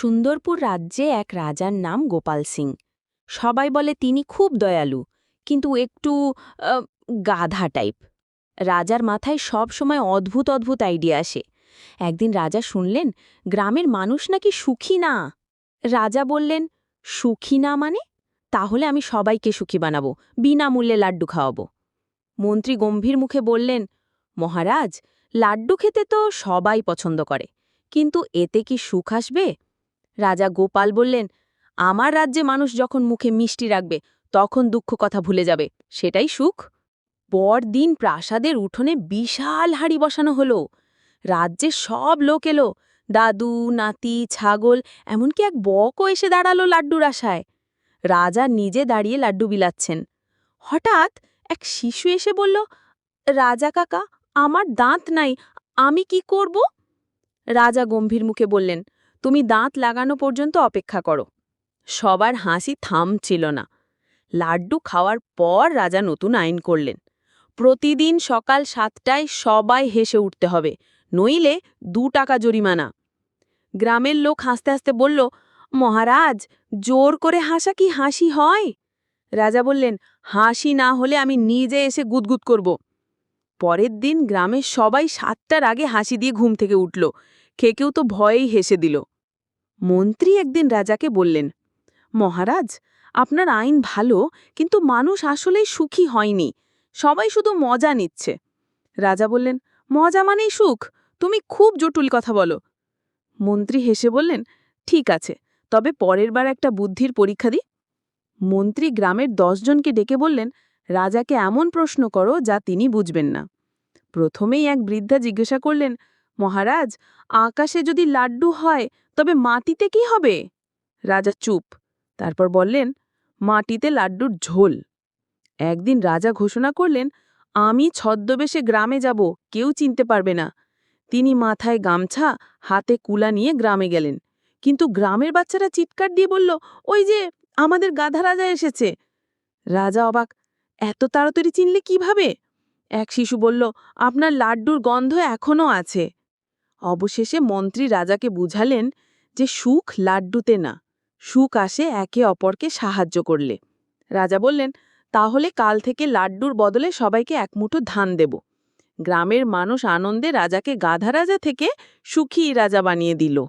সুন্দরপুর রাজ্যে এক রাজার নাম গোপাল সিং। সবাই বলে তিনি খুব দয়ালু, কিন্তু একটু গাধা টাইপ। রাজার মাথায় সব সময় অদ্ভুত অদ্ভুত আইডিয়া আসে। একদিন রাজা শুনলেন, গ্রামের মানুষ নাকি সুখী না? রাজা বললেন, সুখী না মানে? তাহলে আমি সবাইকে সুখী বানাবো, বিনামূল্যে লাড্ডু খাওয়াবো। মন্ত্রী গম্ভীর মুখে বললেন, মহারাজ, লাড্ডু খেতে তো সবাই পছন্দ করে, কিন্তু এতে কি সুখ আসবে? রাজা গোপাল বললেন, আমার রাজ্যে মানুষ যখন মুখে মিষ্টি রাখবে, তখন দুঃখ কথা ভুলে যাবে। সেটাই সুখ। পরদিন প্রাসাদের উঠোনে বিশাল হাড়ি বসানো হলো। রাজ্যের সব লোক এলো। দাদু, নাতি, ছাগল, এমনকি এক বকও এসে দাঁড়াল লাড্ডুর আশায়। রাজা নিজে দাঁড়িয়ে লাড্ডু বিলাচ্ছেন। হঠাৎ এক শিশু এসে বলল, রাজা কাকা, আমার দাঁত নাই, আমি কি করব? রাজা গম্ভীর মুখে বললেন তুমি দাঁত লাগানো পর্যন্ত অপেক্ষা করো। সবার হাসি থামছিল না। লাড্ডু খাওয়ার পর রাজা নতুন আইন করলেন। প্রতিদিন সকাল সাতটায় সবাই হেসে উঠতে হবে, নইলে দু টাকা জরিমানা। গ্রামের লোক হাসতে হাসতে বলল, মহারাজ, জোর করে হাসা কি হাসি হয়? রাজা বললেন, হাসি না হলে আমি নিজে এসে গুদগুদ করব। পরের দিন গ্রামের সবাই সাতটার আগে হাসি দিয়ে ঘুম থেকে উঠল। কেউ তো ভয়েই হেসে দিল। মন্ত্রী একদিন রাজাকে বললেন, মহারাজ, আপনার আইন ভালো, কিন্তু মানুষ আসলেই সুখী হয়নি। সবাই শুধু মজা নিচ্ছে। রাজা বললেন, মজা মানেই সুখ? তুমি খুব জটুল কথা বলো। মন্ত্রী হেসে বললেন, ঠিক আছে, তবে পরের বার একটা বুদ্ধির পরীক্ষা দিই। মন্ত্রী গ্রামের দশজনকে ডেকে বললেন, রাজাকে এমন প্রশ্ন করো যা তিনি বুঝবেন না। প্রথমেই এক বৃদ্ধা জিজ্ঞাসা করলেন মহারাজ, আকাশে যদি লাড্ডু হয়, তবে মাটিতে কি হবে? রাজা চুপ, তারপর বললেন, মাটিতে লাড্ডুর ঝোল। একদিন রাজা ঘোষণা করলেন, আমি ছদ্মবেশে গ্রামে যাব, কেউ চিনতে পারবে না। তিনি মাথায় গামছা, হাতে কুলা নিয়ে গ্রামে গেলেন। কিন্তু গ্রামের বাচ্চারা চিৎকার দিয়ে বলল, ওই যে, আমাদের গাধা রাজা এসেছে। রাজা অবাক, এত তাড়াতাড়ি চিনলে কীভাবে? এক শিশু বলল, আপনার লাড্ডুর গন্ধ এখনও আছে। অবশেষে মন্ত্রী রাজাকে বুঝালেন যে সুখ লাড্ডুতে না, সুখ আসে একে অপরকে সাহায্য করলে। রাজা বললেন, তাহলে কাল থেকে লাড্ডুর বদলে সবাইকে একমুঠো ধান দেব। গ্রামের মানুষ আনন্দে রাজাকে গাধা রাজা থেকে সুখী রাজা বানিয়ে দিল।